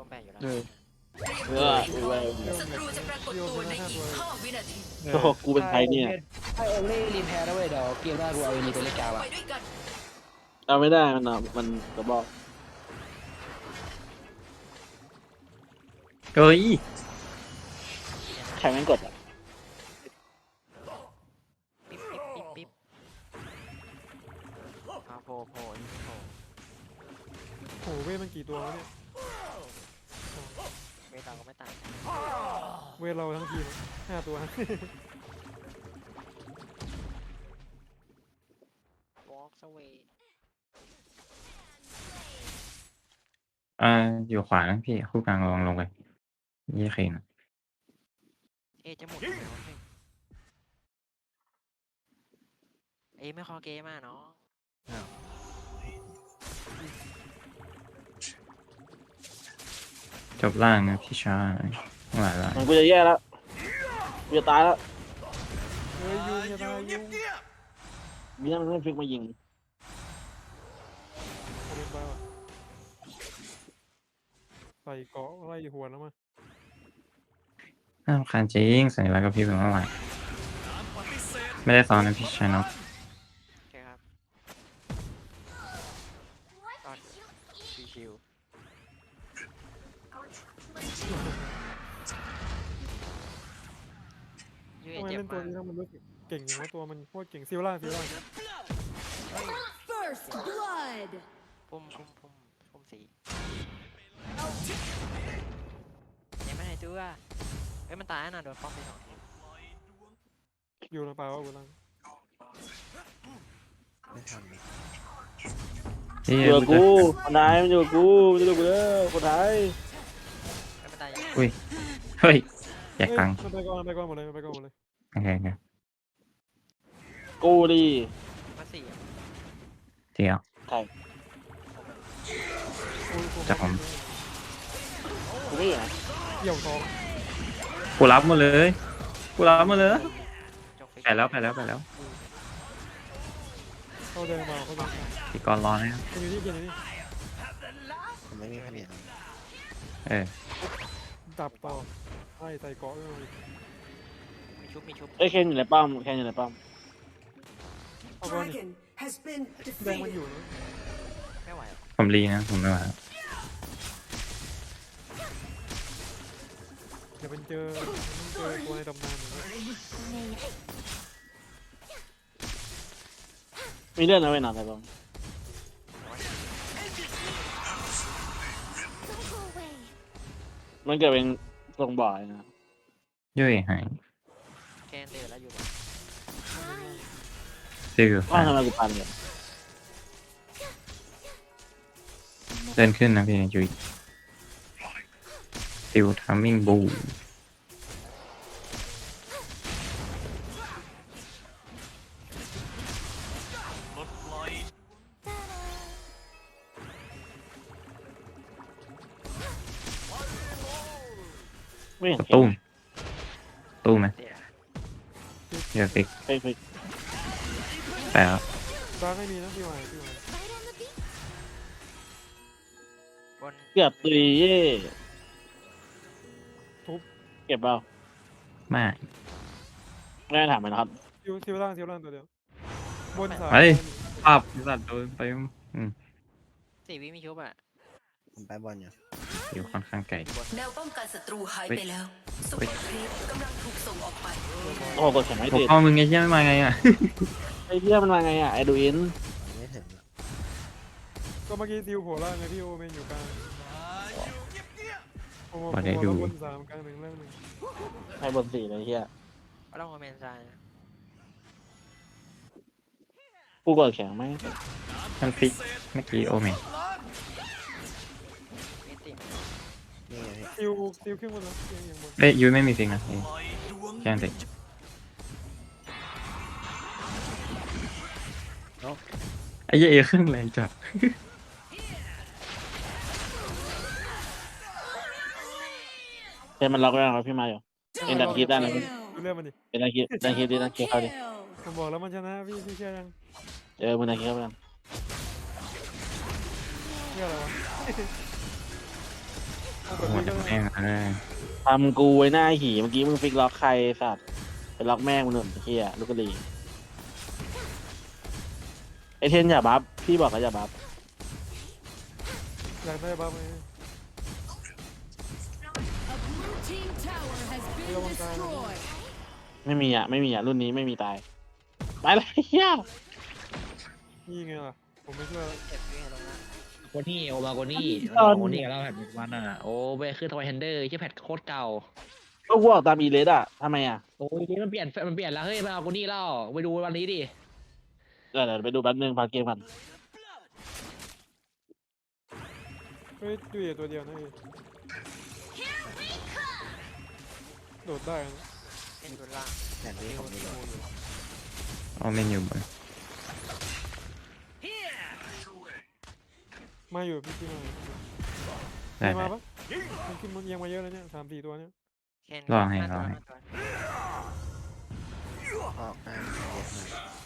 โอมแปดอยู่แล้วเออเออเว้ยศัตรูจะปรากฏตัวในอีก5วินาทีเอโอ้โหกูเป็นใครเนี่ยถ้าโอเล่รีแพ้แล้วเว้ยเดี๋ยวเกมหน้ากูเอาเอลีไปเล่นกลางไปว่ะด้วยกันเอาไม่ได้มันอะมันกระบอกเอ้ยใครแม่งกดอะปิ๊บปิ๊บปิ๊บปิ๊บอาโพโพอีโพโอ้โหเว้ยมันกี่ตัววะเนี่ย เวทเราก็ไม่ต่างเว้ยเราทั้งทีมห้าตัววอล์กสเวย์อ่าอยู่ขวานะพี่คู่กลางลองลงไปยี่เคนอะเอจะหมดแล้วเฮ้ยเอไม่คอเกมอะเนาะ จบล่างนะพี่ชายข้างหลายล่างมันกูจะแย่แล้วกูจะตายแล้วเฮ้ยยุงอย่าตายยุงมีนั่นมันไม่ฟิกมายิงเอาเป็นไปว่ะใส่เกาะไล่หัวแล้วมาน่ารำคาญจริงสัญลักษณ์กับพี่เป็นเมื่อไหร่ไม่ได้ซ้อนนะพี่ชายเนาะ ตัวมันโคตรเก่งซิลล่าซิลล่า First blood. พุ่มพุ่มพุ่มพุ่มสียังไม่หายตัวเอ้ยมันตายแล้วนะโดนป้อมไปสองทีอยู่ลงไปว่ากูลังพี่อยู่กับกูคนไทยมันอยู่กับกูมันอยู่กับกูแล้วคนไทยเอ้ยมันตายยังเฮ้ยแยกเฮ้ยตังค์มันไปก่อนมันไปก่อนหมดเลยมันไปก่อนหมดเลยโอเคโอเค กูดิมาสี่อะเดี๋ยวใครโอ้ยกูจับผม กูไม่อยู่นะเกี่ยวทองกูรับหมดเลยกูรับหมดเลยจบฟิกไปแล้วไปแล้วไปแล้วเขาเดินมาเขาเดินมาพี่กรณ์รอนะครับมันอยู่นี่กินอยู่นี่ผมไม่มีคะแนนเออจับต่อไล่ใส่เกาะด้วยมีชุบมีชุบ เอ้ยเคนอยู่ในป้อมเคนอยู่ในป้อม เอาก่อนดิ Dragon has been แดงมันอยู่นะไม่ไหวหรอกผมรีนะผมไม่ไหวแล้วเดี๋ยวเป็นเจอเจอตัวในตำนานอย่างเงี้ยมีเรื่องนะเว้ยหนาในป้อม Don't go away. มันเกิดเป็นทรงบ่อยนะ ยุ่ยหายแกนเดือดแล้วอยู่แบบ ซิลว่าทำไมกูพันเลยเดินขึ้นนะพี่ยุยซิลทัมมิ่งบูไม่เห็นตุ้มตุ้มไหมเสียเดี๋ยวฟิก ไปไป ไปแล้วดาร์กไม่มีนะพี่วายพี่วาย Right on the beat. บนเกือบตุยเย่ทุบเก็บเปล่ามาไม่ได้ถามมันนะครับ ซิลซิลล่างซิลล่างตัวเดียวบนสามเฮ้ยภาพสัตว์โดนไปอืมสี่วิมีชุบอะผมไปบอลอยู่อยู่ค่อนข้างไกลอยู่บนแนวป้องกันศัตรูหายไปแล้วซุปเฮ้เปอยร์ครีปกำลังถูกส่งออกไป โอ้โหกดแข็งไม่ผมติดพ่อมึงไงเชี่ยไม่มาไงอะ ไอ้เหี้ยมันมาไงอะไอ้ดูอินไม่ถึงหรอกก็เมื่อกี้ซิลโผล่ล่างไงพี่โอเมนอยู่กลางโอ้โหบ่ได้ดู บนสามกลางหนึ่งล่างหนึ่งให้บนสี่เลยเหี้ยก็ต้องโอเมนซายนะกูกดแข็งไหมมันพลิกเมื่อกี้โอเมนมิตินี่ไงพี่ซิลซิลขึ้นบนแล้วซิลยังบนเอ้ยยุ้ยไม่มีฟิกนะเอ้ยแค่นั้นเอง ไอ้เหี้ยเอเครื่องแรงจัดเป็นมันล็อกไว้แล้วครับพี่มาอยู่ เป็นดันคิดได้นะพี่ดูเรื่องมันดิเป็นดันคิดดันคิดดิดันคิดเขาดิผมบอกแล้วมันชนะพี่พี่เชื่อยังเออมึงดันคิดเขาไปกันเชื่ออะไรวะเอาโอ้แบบโหนี้ก็แม่งเลยทำกูไว้หน้าหีเมื่อกี้มึงฟิกล็อกใครสัตว์ไปล็อกแม่งมึงหนุนเฮียลูกกะลี ไอเทนอย่าบัฟพี่บอกเขาอย่าบัฟอยากได้บ้างไหม A blue team tower has been Yo, guys. destroyed. ไม่มีอะไม่มีอะรุ่นนี้ไม่มีตายไปเลยเฮียนี่ไงล่ะ ผมไม่ช่วยแล้วเก็บวิ่งลงนะโกนี่โอบาโกนี่ตอนโกนี่กับเราแพทมันอะโอ้ไปขึ้นทวายเฮนเดอร์ที่แพทโคตรเก่าก็กูออกตามอีเลสอะทำไมอะโอ้ยนี่มันเปลี่ยนมันเปลี่ยนแล้วเฮ้ยมาเอาโกนี่แล้วไปดูวันนี้ดิ เดี๋ยวเดี๋ยวไปดูแป๊บนึงพาเกมกันเฮ้ยดูอย่าตัวเดียวนะเองโดดได้นะเป็นตัวล่างแบบนี้ผมนี่เลยเอาเมนอยู่บนมาอยู่พี่ที่มาได้มาได้ปะมันขึ้นมันเอียังมาเยอะแล้วเนี่ยสามสี่ตัวเนี่ยเคนรอให้ห้ารอตัวให้ห้าตัว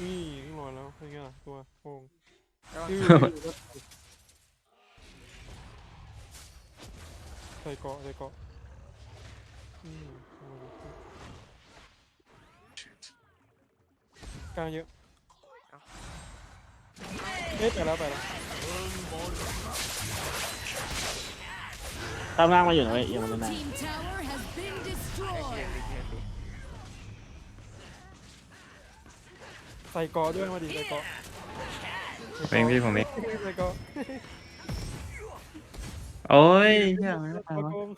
นี่นี่รอแล้วเป็นไงล่ะตัวโป่งระวังอื้อใส่เกาะใส่เกาะอืมเอามาดูกลางเยอะเอ๊ะไปแล้วไปแล้วตามล่างมาอยู่นะเว้ยเอียังมัน Blue นาน team tower has been เคน destroyed. ดิเคนดิ ใส่เกาะด้วยมาดิใส่เกาะเองพี่ผมเองใส่เกาะโอ้ยเหี้ยไม่ได้มาวะโกง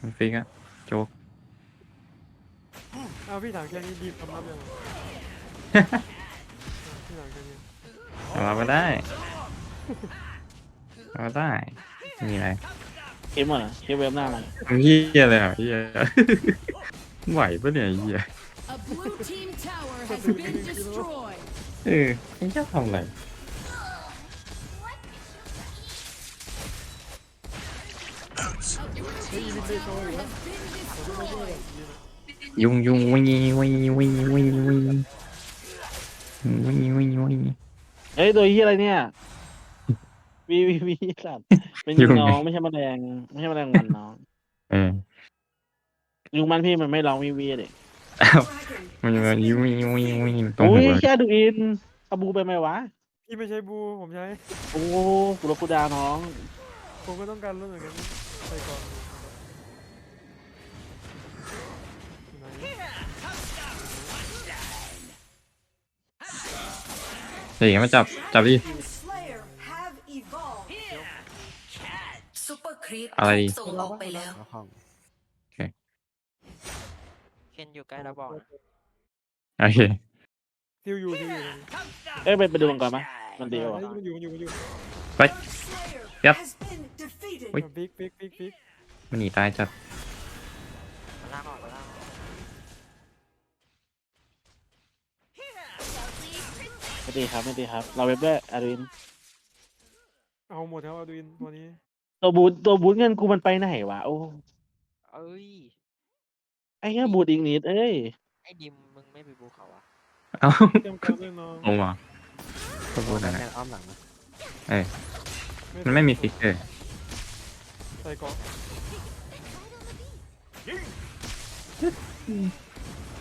มันฟิกอะโจ๊ก อ้าวพี่ถามแค่นี้ดีมทำรับยังไง พี่ถามแค่นี้เราก็ได้เราก็ได้ มีอะไรเกมหมดเหรอเกมเว็บหน้ามันเฮียเลยอะเฮียไหวปะเนี่ยเฮีย A blue team tower has been destroyed. เออไอ้เจ้าทำอะไร A blue team tower has been destroyed. ยุงยุงวิ่งวิ่งวิ่งวิ่งวิ่งวิ่งวิ่งวิ่งเฮ้ยตัวเฮียอะไรเนี่ยวีวีวีสัตว์เป็นยุ่งไงน้องไม่ใช่แมลงไม่ใช่แมลงวันน้องเออยุงมันพี่มันไม่ร้องวีวีเด็กอ้าว มันมันวิ่งวิ่งวิ่งวิ่งตรงอุ้หัยวแค่ดูอินอาบูไปไหมวะ พี่ไม่ใช่บูผมใช้ โอ้กูรบกูดาน้องผมก็ต้องการรถเหมือนกันใส่เกาะไหนเดี๋ยวมาจับจับดิซุปเปอร์ครีปอะไรดีถูกส่งออกไปแล้วเค นอยู่ใกล้แล้วบอกนะโอเคซิวอยู่ซิวอยู่เอ้ยไปไปดูมันก่อนไหมมันดีกว่าเฮ้ยมันอยู่มันอยู่มันอยู่ไปยับอุ๊ย ฟิกฟิกฟิกฟิกมันหนีตายจัดมาล่างออกมาล่างออกไม่ดีครับไม่ดีครับ เราเว็บด้วยอาริน เอาหมดครับเอาดูอินตัวนี้ ตัวบูทตัวบูทเงินกูมันไปไหนวะ โอ้ เอ้ย ไอ้เหี้ยบูทอิงนิดเอ้ยไอ้ดิมมึงไม่ไปบูเขาอะเอ้าเตรียมการด้วยน้องลงมาก็พูดนะอ้อมหลังนะเออมันไม่มีฟิกเกอร์ใส่เกาะ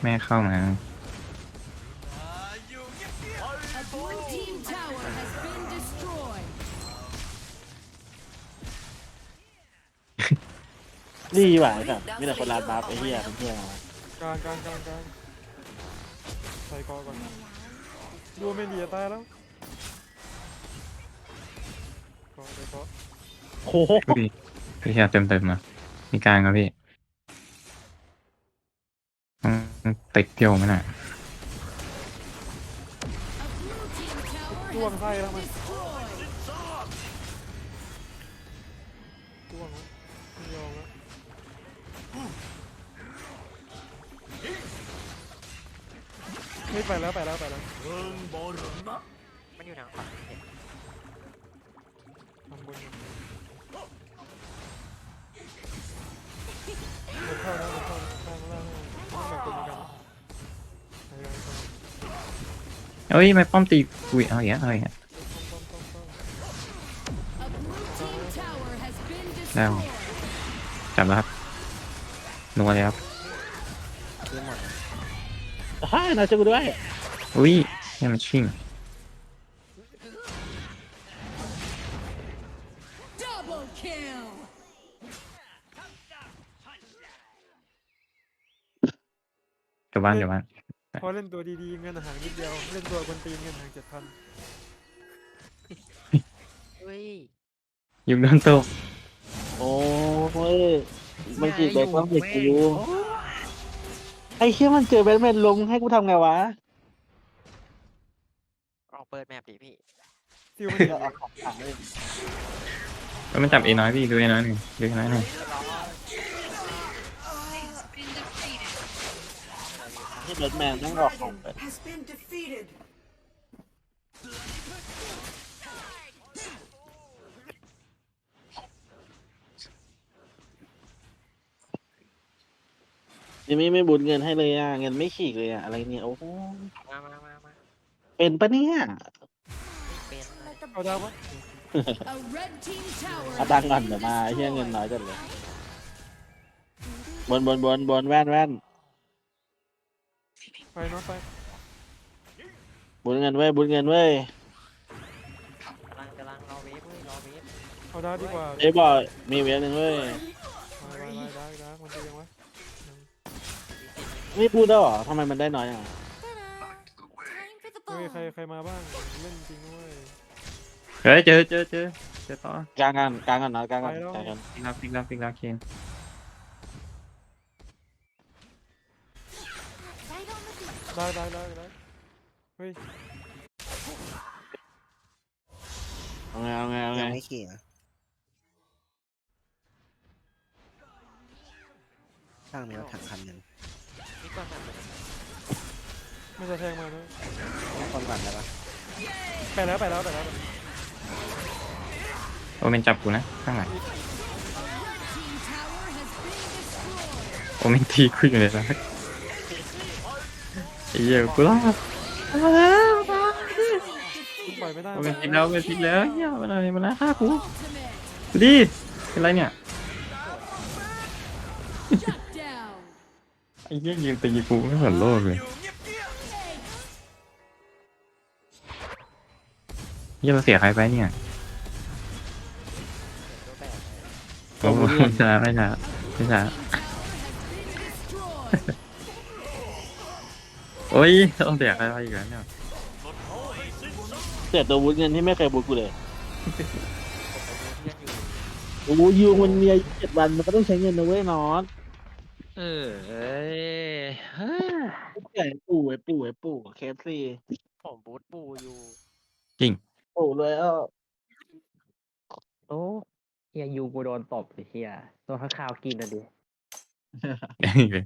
แม่เข้ามา ดีว่ะไอ้สัตว์มีแต่คนลาดบัฟไอ้เหี้ยเป็นเหี้ยอะไรวะกลางกลางกลางกลางใส่เกาะก่อนดูไม่ดีจะตายแล้วเกาะใส่เกาะโอ้โหพี่พี่เต็มเต็มๆนะมีกลางครับพี่อืมติดเพียวไหมน่ะ A blue team tower จ้วง has ไส้แล้วมัน ไม่ไปแล้วไปแล้วไปแล้วมันอยู่ทางฝั่งเห็นทำบนอยู่บนเข้าแล้วบนเข้าแล้วล่างล่างล่างต้องแบ่งตัวเหมือนกันไปกันไปกันเอ้ยไม่ป้อมตีกุยเอาอย่างเงี้ยเอาอย่างเงี้ย ป้อมป้อมป้อมป้อม A team tower has been ได้ครับ destroyed. จับแล้วครับนัวเลยครับ ใช่นะช่วยกูด้วยอุ้ยนี่มันชิ่ง Double kill. เดี๋ยวบ้านเดี๋ยวบ้านพอเล่นตัวดีๆเงินหางนิดเดียว เล่นตัวคนตีนเงินหางเจ็ดพันเฮ้ยยุงโดนตกโอ้ยมันจีบไปต้องเด็กกู ไอ้เชี่ยมันเจอแบทแมนลงให้กูทำไงวะลองเปิดแมปดิพี่ฟิวมันเดี๋เห็ยวนเอาของขังเลยเอ้ยมันจับเอน้อยพี่ดูเอน้อยหนึ่งดูเอน้อยหนึ่งที่แบทแมนต้องออกของไป has been defeated จิมมี่ไม่บุญเงินให้เลยอะเงินไม่ฉีกเลยอะอะไรเนี่ยโอ้โหมามามามาเป็นปะเนี่ยเป็นเลยเอาดาววะ A red team tower เอาตังค์ก่อนเดี๋ยวมาไอ้เฮียเงินน้อยจังเลยบนบนบนบนแว่นแว่นไปน็อตไปบุญเงินเว้ยบุญเงินเว้ยกำลังกำลังรอเวฟเว้ยรอเวฟเอาดาวดีกว่าเอ้ยบอกมีเวฟหนึ่งเว้ยไปไปไปดาวดาวมันจะยังวะ ไม่พูดได้หรอทำไมมันได้น้อยอะ Time for the เฮ้ยใคร ball. ใครมาบ้างเล่นจริงนะเว้ยเฮ้ยเจอเจอเจอเจอต่อกลางกันกลางกันนะกลางกันไปแล้ว กลางกันฟิกแล้วฟิกแล้วฟิกแล้วเคนได้ได้ได้ได้เฮ้ยเอาไงเอาไงเอาไงยังไม่ขี่นะช่างมีรถถังคันหนึ่ง นี่ก่อนแบบไม่จะแทงมานะมีคนก่อนได้ปะไปแล้วไปแล้วไปแล้วโอเมนจับกูนะข้างหลัง Team tower has been destroyed. โอเมนทีกูอยู่ในร้านไอ้เหี้ยกูรอดปล่อยไม่ได้โอเมนพลิกแล้วโอเมนพลิกแล้วเหี้ยมันอะไรมันนะฆ่ากู Ultimate. ดูดิเป็นไรเนี่ย Shut down. ไอ้เหี้ยยืนตีกูไม่สนโลกเลยเหี้ยเราเสียใครไปเนี่ยโอ้โหไม่ช้าไม่ช้าไม่ช้าโอ้ยต้องเสียใครไปอีกแล้วเนี่ยเสียตัวบุญเงินที่ไม่เคยบุญกูเลยโอ้โหยูมันมีเจ็ดวันมันก็ต้องใช้เงินนะเว้ยนอน เออเอ้ยเฮ้ยใหญ่ปู่ไอ้ปู่ไอ้ปู่เคฟซีผมบูทปูอยู่ ปู่เลยอะโอ้เฮียยูกูโดนตบไอ้เฮียโดนข้างข่าวกินอะดิเอ้ย